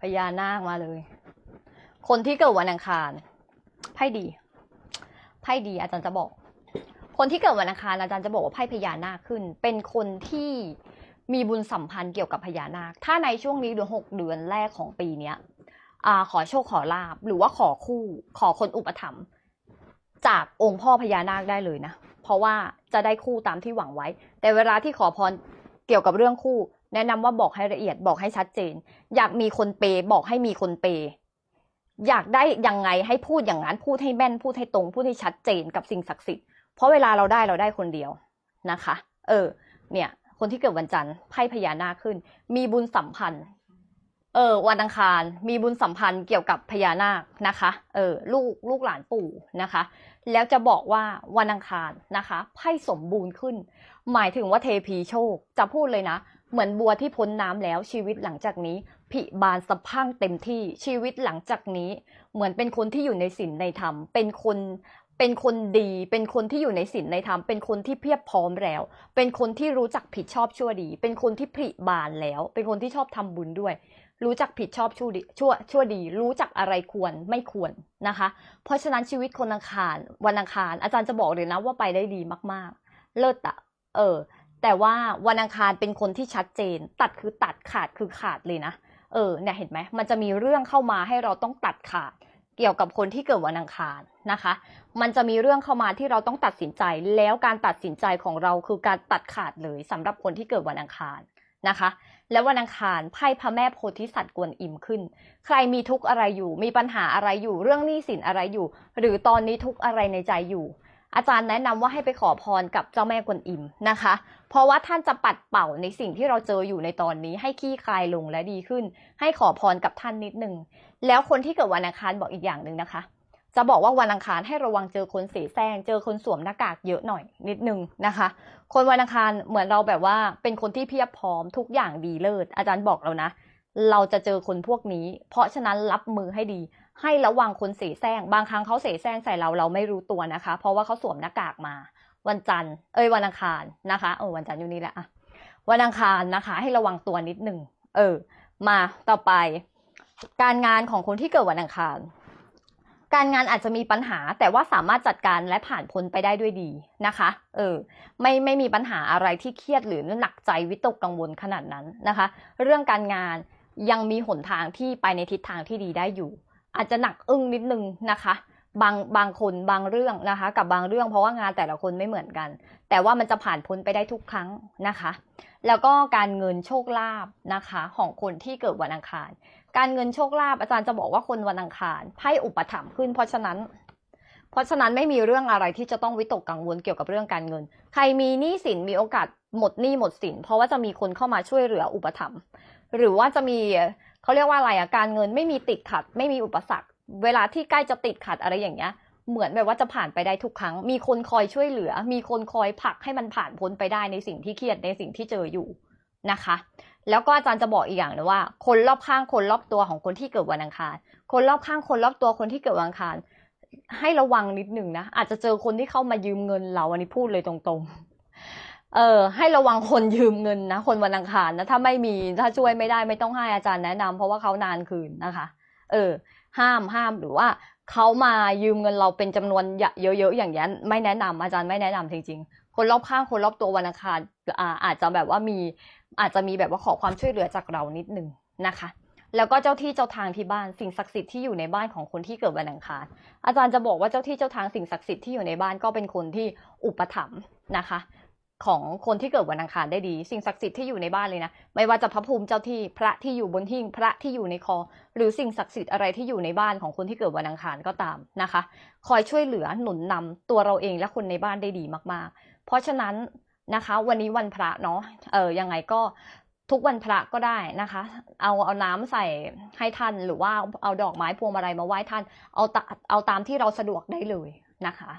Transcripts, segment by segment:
พญานาคมาเลย คนที่เกิดวันอังคารไพ่ดีไพ่ดีอาจารย์จะบอก คนที่เกิดวันอังคารอาจารย์จะบอกว่าไพ่พญานาคขึ้น เป็นคนที่มีบุญสัมพันธ์เกี่ยวกับพญานาค ถ้าในช่วงนี้เดือนหกเดือนแรกของปีเนี้ยอขอโชคขอลาบหรือว่าขอคู่ ขอคนอุปถัมภ์จากองค์พ่อพญานาคได้เลยนะ เพราะว่าจะได้คู่ตามที่หวังไว้ แต่เวลาที่ขอพรเกี่ยวกับเรื่องคู่ แนะนำว่าบอกให้ละเอียดบอกให้ชัดเจน อยากมีคนเปย์บอกให้มีคนเปย์อยากได้ยังไงให้พูดอย่างนั้นพูดให้แม่นพูดให้ตรงพูดให้ชัดเจนกับสิ่งศักดิ์สิทธิ์เพราะเวลาเราได้เราได้คนเดียวนะคะ เออ เนี่ย คนที่เกิดวันจันทร์ไพ่พญานาคขึ้น มีบุญสัมพันธ์ เออ วันอังคาร มีบุญสัมพันธ์เกี่ยวกับพญานาคนะคะ เออ ลูกลูกหลานปู่นะคะ แล้วจะบอกว่าวันอังคารนะคะไพ่สมบูรณ์ขึ้น หมายถึงว่าเทพีโชค จะพูดเลยนะ เหมือนบัวที่พ้นน้ำแล้วชีวิตหลังจากนี้ ผิบานสะพังเต็มที่ชีวิตหลังจากนี้ เหมือนเป็นคนที่อยู่ในศีลในธรรม เป็นคนเป็นคนดี เป็นคนที่อยู่ในศีลในธรรม เป็นคนที่เพียบพร้อมแล้ว เป็นคนที่รู้จักผิดชอบชั่วดี เป็นคนที่ผิบานแล้ว เป็นคนที่ชอบทำบุญด้วย รู้จักผิดชอบชั่วดีชั่วชั่วดี รู้จักอะไรควรไม่ควรนะคะ เพราะฉะนั้นชีวิตคนอังคารวันอังคารอาจารย์จะบอกเลยนะว่าไปได้ดีมากๆ เลิศอะเออ แต่ว่าวันอังคารเป็นคนที่ชัดเจน ตัดคือตัดขาดคือขาดเลยนะ เออเนี่ยเห็นไหมมันจะมีเรื่องเข้ามาให้เราต้องตัดขาด เกี่ยวกับคนที่เกิดวันอังคารนะคะ มันจะมีเรื่องเข้ามาที่เราต้องตัดสินใจ แล้วการตัดสินใจของเราคือการตัดขาดเลยสำหรับคนที่เกิดวันอังคารนะคะ แล้ววันอังคารไพ่พระแม่โพธิสัตว์กวนอิมขึ้น ใครมีทุกข์อะไรอยู่ มีปัญหาอะไรอยู่ เรื่องหนี้สินอะไรอยู่ หรือตอนนี้ทุกข์อะไรในใจอยู่ อาจารย์แนะนำว่าให้ไปขอพรกับเจ้าแม่กวนอิมนะคะ เพราะว่าท่านจะปัดเป่าในสิ่งที่เราเจออยู่ในตอนนี้ให้ขี้คลายลงและดีขึ้น ให้ขอพรกับท่านนิดนึง แล้วคนที่เกิดวันอังคารบอกอีกอย่างหนึ่งนะคะ จะบอกว่าวันอังคารให้ระวังเจอคนเสแสร้งเจอคนสวมหน้ากากเยอะหน่อยนิดนึงนะคะ คนวันอังคารเหมือนเราแบบว่าเป็นคนที่เพียบพร้อมทุกอย่างดีเลิศอาจารย์บอกเรานะ เราจะเจอคนพวกนี้ เพราะฉะนั้นรับมือให้ดี ให้ระวังคนเสแสร้ง บางครั้งเขาเสแสร้งใส่เราเราไม่รู้ตัวนะคะ เพราะว่าเขาสวมหน้ากากมา วันจันทร์ เอ้ยวันอังคารนะคะ เออวันจันทร์อยู่นี่แหละอะวันอังคารนะคะ ให้ระวังตัวนิดหนึ่ง เออ มาต่อไป การงานของคนที่เกิดวันอังคาร การงานอาจจะมีปัญหา แต่ว่าสามารถจัดการและผ่านพ้นไปได้ด้วยดีนะคะ เออ ไม่ไม่มีปัญหาอะไรที่เครียดหรือหนักใจวิตกกังวลขนาดนั้นนะคะ เรื่องการงาน ยังมีหนทางที่ไปในทิศทางที่ดีได้อยู่ อาจจะหนักอึ้งนิดนึงนะคะ บางบางคนบางเรื่องนะคะ กับบางเรื่องเพราะว่างานแต่ละคนไม่เหมือนกัน แต่ว่ามันจะผ่านพ้นไปได้ทุกครั้งนะคะ แล้วก็การเงินโชคลาภนะคะ ของคนที่เกิดวันอังคาร การเงินโชคลาภอาจารย์จะบอกว่าคนวันอังคารไพ่อุปถัมภ์ขึ้น เพราะฉะนั้นเพราะฉะนั้นไม่มีเรื่องอะไรที่จะต้องวิตกกังวลเกี่ยวกับเรื่องการเงิน ใครมีหนี้สินมีโอกาสหมดหนี้หมดสิน เพราะว่าจะมีคนเข้ามาช่วยเหลืออุปถัมภ์ หรือว่าจะมีเขาเรียกว่าอะไรอะการเงินไม่มีติดขัด ไม่มีอุปสรรค เวลาที่ใกล้จะติดขัดอะไรอย่างเงี้ย เหมือนแบบว่าจะผ่านไปได้ทุกครั้ง มีคนคอยช่วยเหลือ มีคนคอยผลักให้มันผ่านพ้นไปได้ในสิ่งที่เครียดในสิ่งที่เจออยู่นะคะ แล้วก็อาจารย์จะบอกอีกอย่างนะว่า คนรอบข้างคนรอบตัวของคนที่เกิดวันอังคาร คนรอบข้างคนรอบตัวคนที่เกิดวันอังคารให้ระวังนิดหนึ่งนะอาจจะเจอคนที่เข้ามายืมเงินเราอันนี้พูดเลยตรงๆ เออให้ระวังคนยืมเงินนะคนวันอังคารนะถ้าไม่มีถ้าช่วยไม่ได้ไม่ต้องให้อาจารย์แนะนำเพราะว่าเขานานคืนนะคะ เออ ห้ามห้ามหรือว่าเขามายืมเงินเราเป็นจำนวนเยอะๆอย่างนี้ไม่แนะนำอาจารย์ไม่แนะนำจริง ๆ คนรอบข้างคนรอบตัววันอังคารอาอาจจะแบบว่ามีอาจจะมีแบบว่าขอความช่วยเหลือจากเรานิดนึงนะคะแล้วก็เจ้าที่เจ้าทางที่บ้านสิ่งศักดิ์สิทธิ์ที่อยู่ในบ้านของคนที่เกิดวันอังคารอาจารย์จะบอกว่าเจ้าที่เจ้าทางสิ่งศักดิ์สิทธิ์ที่อยู่ในบ้านก็เป็นคนที่อุปถัมภ์นะคะ ของคนที่เกิดวันอังคารได้ดี สิ่งศักดิ์สิทธิ์ที่อยู่ในบ้านเลยนะ ไม่ว่าจะพระภูมิเจ้าที่พระที่อยู่บนหิ้งพระที่อยู่ในคอ หรือสิ่งศักดิ์สิทธิ์อะไรที่อยู่ในบ้านของคนที่เกิดวันอังคารก็ตามนะคะ คอยช่วยเหลือหนุนนำตัวเราเองและคนในบ้านได้ดีมากๆ เพราะฉะนั้นนะคะ วันนี้วันพระเนาะเออยังไงก็ทุกวันพระก็ได้นะคะ เอาเอาน้ำใส่ให้ท่านหรือว่าเอาดอกไม้พวงมาลัยมาไหว้ท่าน เอาตาเอาตามที่เราสะดวกได้เลยนะคะ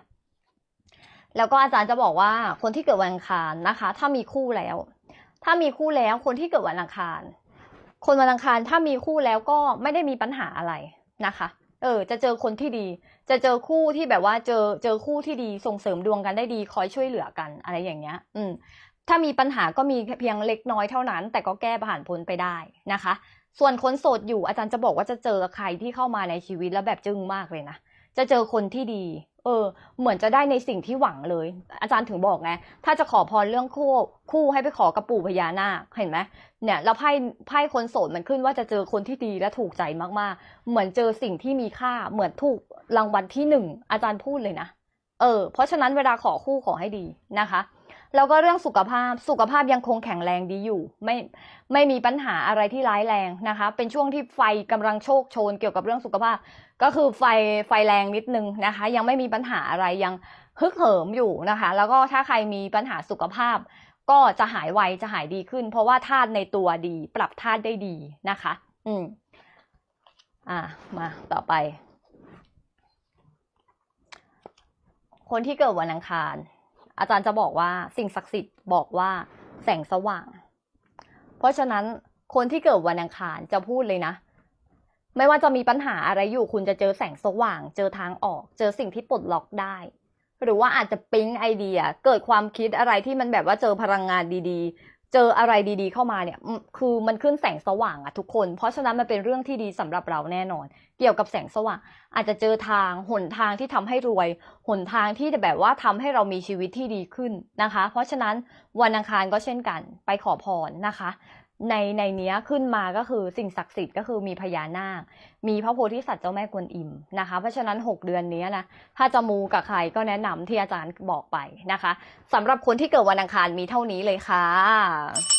แล้วก็อาจารย์จะบอกว่าคนที่เกิดวันอังคารนะคะ ถ้ามีคู่แล้ว ถ้ามีคู่แล้วคนที่เกิดวันอังคาร คนวันอังคารถ้ามีคู่แล้วก็ไม่ได้มีปัญหาอะไรนะคะ เออ จะเจอคนที่ดี จะเจอคู่ที่แบบว่าเจอเจอคู่ที่ดีส่งเสริมดวงกันได้ดีคอยช่วยเหลือกันอะไรอย่างเงี้ย อืม ถ้ามีปัญหาก็มีเพียงเล็กน้อยเท่านั้น แต่ก็แก้ผ่านพ้นไปได้นะคะ ส่วนคนโสดอยู่อาจารย์จะบอกว่าจะเจอใครที่เข้ามาในชีวิตแล้วแบบจึ้งมากเลยนะจะเจอคนที่ดี เออ เหมือนจะได้ในสิ่งที่หวังเลย อาจารย์ถึงบอกไง ถ้าจะขอพรเรื่องคู่ คู่ให้ไปขอกระปู่พญานาค เห็นไหมเนี่ยแล้วไพ่ไพ่คนโสดมันขึ้นว่าจะเจอคนที่ดีและถูกใจมากๆ เหมือนเจอสิ่งที่มีค่า เหมือนถูกรางวัลที่หนึ่ง อาจารย์พูดเลยนะ เออ เพราะฉะนั้นเวลาขอคู่ขอให้ดีนะคะ แล้วก็เรื่องสุขภาพสุขภาพยังคงแข็งแรงดีอยู่ ไม่ไม่มีปัญหาอะไรที่ร้ายแรงนะคะ เป็นช่วงที่ไฟกำลังโชคโชนเกี่ยวกับเรื่องสุขภาพ ก็คือไฟไฟแรงนิดนึงนะคะ ยังไม่มีปัญหาอะไรยังฮึกเหิมอยู่นะคะ แล้วก็ถ้าใครมีปัญหาสุขภาพ ก็จะหายไวจะหายดีขึ้น เพราะว่าธาตุในตัวดี ปรับธาตุได้ดีนะคะ อืมอ่ามาต่อไป คนที่เกิดวันอังคาร อาจารย์จะบอกว่าสิ่งศักดิ์สิทธิ์บอกว่า แสงสว่าง เพราะฉะนั้นคนที่เกิดวันอังคารจะพูดเลยนะ ไม่ว่าจะมีปัญหาอะไรอยู่คุณจะเจอแสงสว่าง เจอทางออก เจอสิ่งที่ปลดล็อกได้ หรือว่าอาจจะปิ๊งไอเดีย เกิดความคิดอะไรที่มันแบบว่าเจอพลังงานดีๆ เจออะไรดีๆ เข้ามาเนี่ยคือมันขึ้นแสงสว่างอะทุกคน เพราะฉะนั้นมันเป็นเรื่องที่ดีสำหรับเราแน่นอน เกี่ยวกับแสงสว่าง อาจจะเจอทางหนทางที่ทำให้รวย หนทางที่จะแบบว่าทำให้เรามีชีวิตที่ดีขึ้นนะคะ เพราะฉะนั้นวันอังคารก็เช่นกัน ไปขอพรนะคะ ในในเนี้ยขึ้นมาก็คือสิ่งศักดิ์สิทธิ์ก็คือมีพญานาค มีพระโพธิสัตว์เจ้าแม่กวนอิมนะคะ เพราะฉะนั้น 6 เดือนนี้นะ ถ้าจะมูกับใครก็แนะนำที่อาจารย์บอกไปนะคะสำหรับคนที่เกิดวันอังคารมีเท่านี้เลยค่ะ